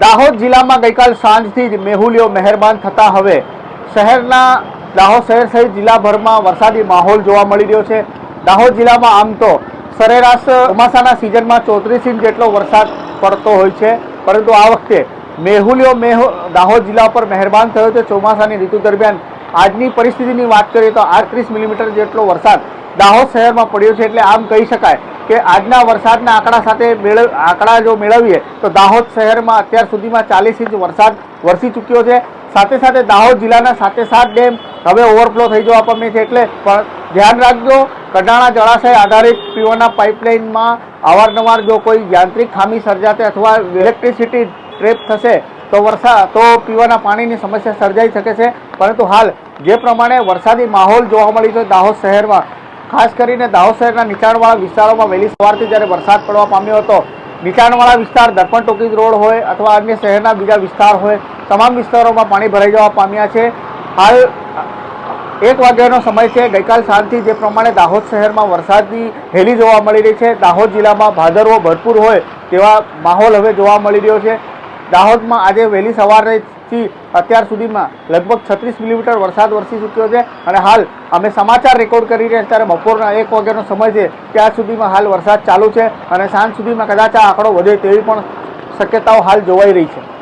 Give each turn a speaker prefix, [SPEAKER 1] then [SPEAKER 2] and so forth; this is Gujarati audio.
[SPEAKER 1] દાહોદ જિલ્લામાં ગઈકાલ સાંજથી જ મેહુલિયો મહેરબાન થતા હવે શહેરના દાહોદ શહેર સહિત જિલ્લાભરમાં વરસાદી માહોલ જોવા મળી રહ્યો છે. દાહોદ જિલ્લામાં આમ તો સરેરાશ ચોમાસાના સિઝનમાં ચોત્રીસ ઇંચ જેટલો વરસાદ પડતો હોય છે. પરંતુ આ વખતે મેહુલિયો મેહ દાહોદ જિલ્લા પર મહેરબાન થયો છે. ચોમાસાની ઋતુ દરમિયાન આજની પરિસ્થિતિની વાત કરીએ તો આઠત્રીસ મિલીમીટર જેટલો વરસાદ દાહોદ શહેરમાં પડ્યો છે એટલે આમ કહી શકાય કે આજના વરસાદના આંકડા સાથે મેળવ આંકડા જો મેળવીએ તો દાહોદ શહેરમાં અત્યાર સુધીમાં ચાલીસ ઇંચ વરસાદ વરસી ચૂક્યો છે. સાથે સાથે દાહોદ જિલ્લાના સાતે સાત ડેમ હવે ઓવરફ્લો થઈ જવા પામે છે એટલે પણ ધ્યાન રાખજો, કડાણા જળાશય આધારિત પીવાના પાઇપલાઇનમાં અવારનવાર જો કોઈ યાંત્રિક ખામી સર્જાતે અથવા ઇલેક્ટ્રિસિટી ટ્રેપ થશે, તો વરસાદ તો પીવાના પાણીની સમસ્યા સર્જાઈ શકે છે. પરંતુ હાલ જે પ્રમાણે વરસાદી માહોલ જોવા મળી છે દાહોદ શહેરમાં ખાસ કરીને દાહોદ શહેરના નીચાણવાળા વિસ્તારોમાં વહેલી સવારથી જ્યારે વરસાદ પડવા પામ્યો હતો, નીચાણવાળા વિસ્તાર દર્પણ ટોકીજ રોડ હોય અથવા અન્ય શહેરના બીજા વિસ્તાર હોય, તમામ વિસ્તારોમાં પાણી ભરાઈ જવા પામ્યા છે. હાલ, એક વાગ્યાનો સમય છે. ગઈકાલ સાંજથી જે પ્રમાણે દાહોદ શહેરમાં વરસાદની હેલી જોવા મળી રહી છે. દાહોદ જિલ્લામાં ભાદરવો ભરપૂર હોય તેવા માહોલ હવે જોવા મળી રહ્યો છે. દાહોદમાં આજે વહેલી સવારેથી અત્યાર સુધીમાં લગભગ છત્રીસ મિલીમીટર વરસાદ વરસી ચૂક્યો છે અને હાલ અમે સમાચાર રેકોર્ડ કરી રહ્યા ત્યારે બપોરના એક વાગ્યાનો સમય છે. ત્યાં સુધીમાં હાલ વરસાદ ચાલુ છે અને સાંજ સુધીમાં કદાચ આ આંકડો વધે તેવી પણ શક્યતાઓ હાલ જોવાઈ રહી છે.